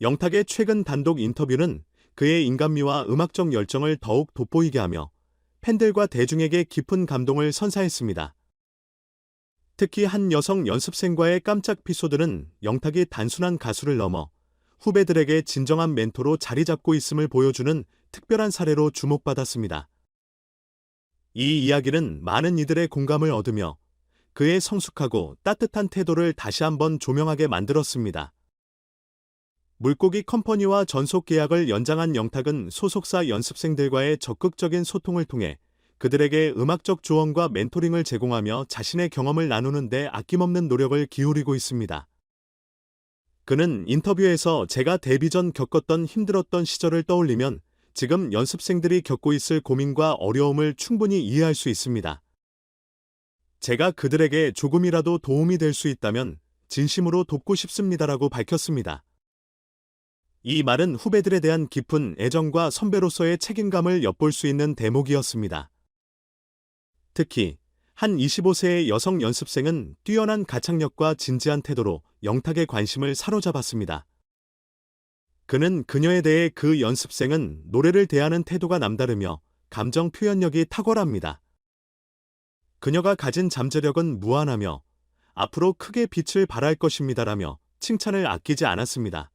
영탁의 최근 단독 인터뷰는 그의 인간미와 음악적 열정을 더욱 돋보이게 하며 팬들과 대중에게 깊은 감동을 선사했습니다. 특히 한 여성 연습생과의 깜짝 에피소드는 영탁이 단순한 가수를 넘어 후배들에게 진정한 멘토로 자리 잡고 있음을 보여주는 특별한 사례로 주목받았습니다. 이 이야기는 많은 이들의 공감을 얻으며 그의 성숙하고 따뜻한 태도를 다시 한번 조명하게 만들었습니다. 물고기 컴퍼니와 전속 계약을 연장한 영탁은 소속사 연습생들과의 적극적인 소통을 통해 그들에게 음악적 조언과 멘토링을 제공하며 자신의 경험을 나누는 데 아낌없는 노력을 기울이고 있습니다. 그는 인터뷰에서 제가 데뷔 전 겪었던 힘들었던 시절을 떠올리면 지금 연습생들이 겪고 있을 고민과 어려움을 충분히 이해할 수 있습니다. 제가 그들에게 조금이라도 도움이 될 수 있다면 진심으로 돕고 싶습니다라고 밝혔습니다. 이 말은 후배들에 대한 깊은 애정과 선배로서의 책임감을 엿볼 수 있는 대목이었습니다. 특히 한 25세의 여성 연습생은 뛰어난 가창력과 진지한 태도로 영탁의 관심을 사로잡았습니다. 그는 그녀에 대해 그 연습생은 노래를 대하는 태도가 남다르며 감정 표현력이 탁월합니다. 그녀가 가진 잠재력은 무한하며 앞으로 크게 빛을 발할 것입니다라며 칭찬을 아끼지 않았습니다.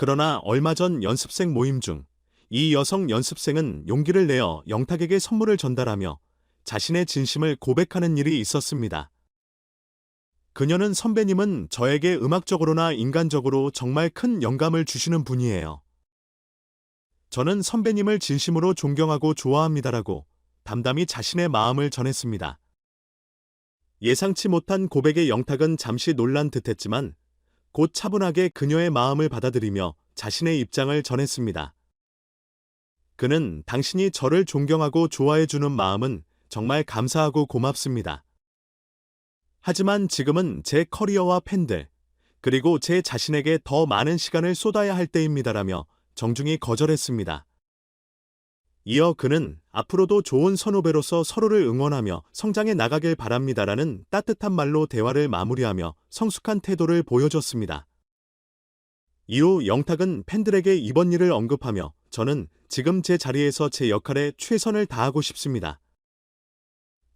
그러나 얼마 전 연습생 모임 중 이 여성 연습생은 용기를 내어 영탁에게 선물을 전달하며 자신의 진심을 고백하는 일이 있었습니다. 그녀는 선배님은 저에게 음악적으로나 인간적으로 정말 큰 영감을 주시는 분이에요. 저는 선배님을 진심으로 존경하고 좋아합니다라고 담담히 자신의 마음을 전했습니다. 예상치 못한 고백의 영탁은 잠시 놀란 듯 했지만 곧 차분하게 그녀의 마음을 받아들이며 자신의 입장을 전했습니다. 그는 당신이 저를 존경하고 좋아해주는 마음은 정말 감사하고 고맙습니다. 하지만 지금은 제 커리어와 팬들, 그리고 제 자신에게 더 많은 시간을 쏟아야 할 때입니다라며 정중히 거절했습니다. 이어 그는 앞으로도 좋은 선후배로서 서로를 응원하며 성장해 나가길 바랍니다라는 따뜻한 말로 대화를 마무리하며 성숙한 태도를 보여줬습니다. 이후 영탁은 팬들에게 이번 일을 언급하며 저는 지금 제 자리에서 제 역할에 최선을 다하고 싶습니다.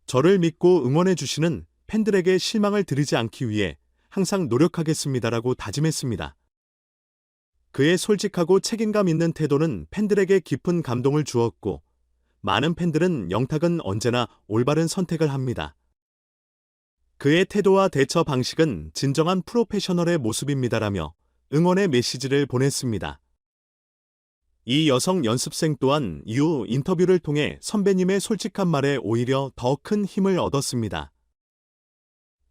저를 믿고 응원해 주시는 팬들에게 실망을 드리지 않기 위해 항상 노력하겠습니다라고 다짐했습니다. 그의 솔직하고 책임감 있는 태도는 팬들에게 깊은 감동을 주었고 많은 팬들은 영탁은 언제나 올바른 선택을 합니다. 그의 태도와 대처 방식은 진정한 프로페셔널의 모습입니다라며 응원의 메시지를 보냈습니다. 이 여성 연습생 또한 이후 인터뷰를 통해 선배님의 솔직한 말에 오히려 더 큰 힘을 얻었습니다.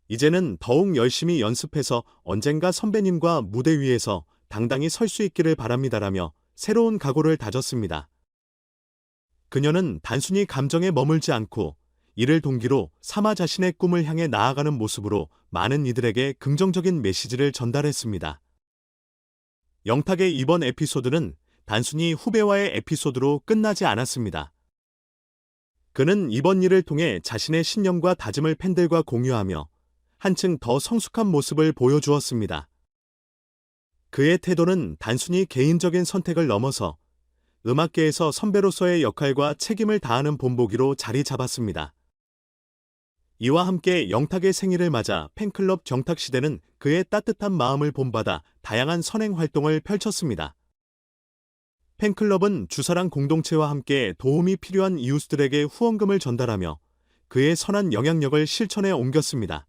이제는 더욱 열심히 연습해서 언젠가 선배님과 무대 위에서 당당히 설 수 있기를 바랍니다라며 새로운 각오를 다졌습니다. 그녀는 단순히 감정에 머물지 않고 이를 동기로 삼아 자신의 꿈을 향해 나아가는 모습으로 많은 이들에게 긍정적인 메시지를 전달했습니다. 영탁의 이번 에피소드는 단순히 후배와의 에피소드로 끝나지 않았습니다. 그는 이번 일을 통해 자신의 신념과 다짐을 팬들과 공유하며 한층 더 성숙한 모습을 보여주었습니다. 그의 태도는 단순히 개인적인 선택을 넘어서 음악계에서 선배로서의 역할과 책임을 다하는 본보기로 자리 잡았습니다. 이와 함께 영탁의 생일을 맞아 팬클럽 정탁시대는 그의 따뜻한 마음을 본받아 다양한 선행 활동을 펼쳤습니다. 팬클럽은 주사랑 공동체와 함께 도움이 필요한 이웃들에게 후원금을 전달하며 그의 선한 영향력을 실천에 옮겼습니다.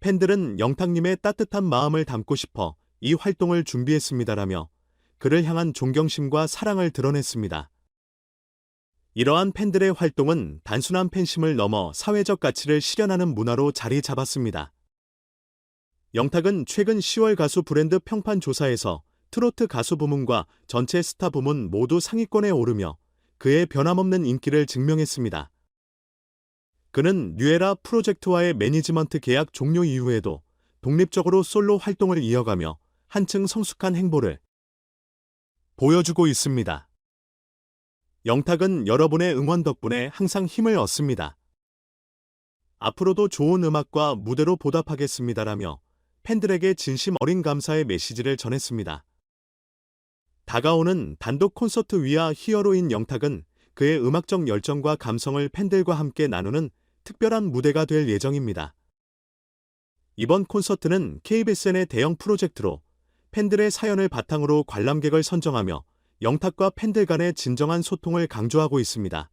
팬들은 영탁님의 따뜻한 마음을 담고 싶어 이 활동을 준비했습니다라며 그를 향한 존경심과 사랑을 드러냈습니다. 이러한 팬들의 활동은 단순한 팬심을 넘어 사회적 가치를 실현하는 문화로 자리 잡았습니다. 영탁은 최근 10월 가수 브랜드 평판 조사에서 트로트 가수 부문과 전체 스타 부문 모두 상위권에 오르며 그의 변함없는 인기를 증명했습니다. 그는 뉴에라 프로젝트와의 매니지먼트 계약 종료 이후에도 독립적으로 솔로 활동을 이어가며 한층 성숙한 행보를 보여주고 있습니다. 영탁은 여러분의 응원 덕분에 항상 힘을 얻습니다. 앞으로도 좋은 음악과 무대로 보답하겠습니다라며 팬들에게 진심 어린 감사의 메시지를 전했습니다. 다가오는 단독 콘서트 위아 히어로인 영탁은 그의 음악적 열정과 감성을 팬들과 함께 나누는 특별한 무대가 될 예정입니다. 이번 콘서트는 KBSN의 대형 프로젝트로 팬들의 사연을 바탕으로 관람객을 선정하며 영탁과 팬들 간의 진정한 소통을 강조하고 있습니다.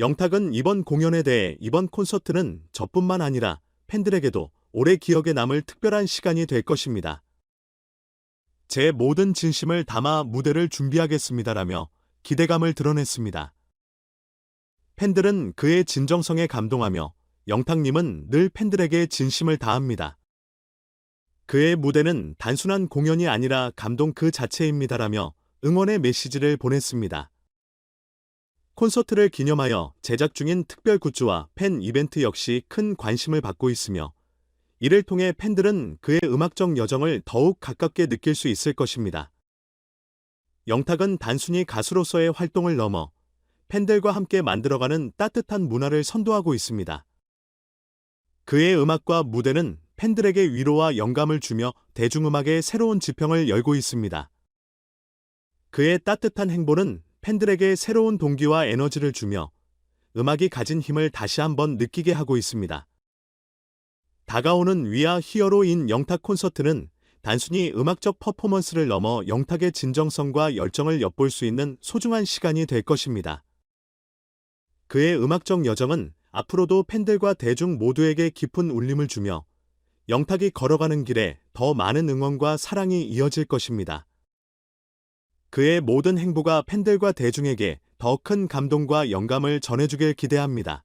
영탁은 이번 공연에 대해 이번 콘서트는 저뿐만 아니라 팬들에게도 오래 기억에 남을 특별한 시간이 될 것입니다. 제 모든 진심을 담아 무대를 준비하겠습니다라며 기대감을 드러냈습니다. 팬들은 그의 진정성에 감동하며 영탁님은 늘 팬들에게 진심을 다합니다. 그의 무대는 단순한 공연이 아니라 감동 그 자체입니다라며 응원의 메시지를 보냈습니다. 콘서트를 기념하여 제작 중인 특별 굿즈와 팬 이벤트 역시 큰 관심을 받고 있으며 이를 통해 팬들은 그의 음악적 여정을 더욱 가깝게 느낄 수 있을 것입니다. 영탁은 단순히 가수로서의 활동을 넘어 팬들과 함께 만들어가는 따뜻한 문화를 선도하고 있습니다. 그의 음악과 무대는 팬들에게 위로와 영감을 주며 대중음악의 새로운 지평을 열고 있습니다. 그의 따뜻한 행보는 팬들에게 새로운 동기와 에너지를 주며 음악이 가진 힘을 다시 한번 느끼게 하고 있습니다. 다가오는 위아 히어로인 영탁 콘서트는 단순히 음악적 퍼포먼스를 넘어 영탁의 진정성과 열정을 엿볼 수 있는 소중한 시간이 될 것입니다. 그의 음악적 여정은 앞으로도 팬들과 대중 모두에게 깊은 울림을 주며 영탁이 걸어가는 길에 더 많은 응원과 사랑이 이어질 것입니다. 그의 모든 행보가 팬들과 대중에게 더 큰 감동과 영감을 전해주길 기대합니다.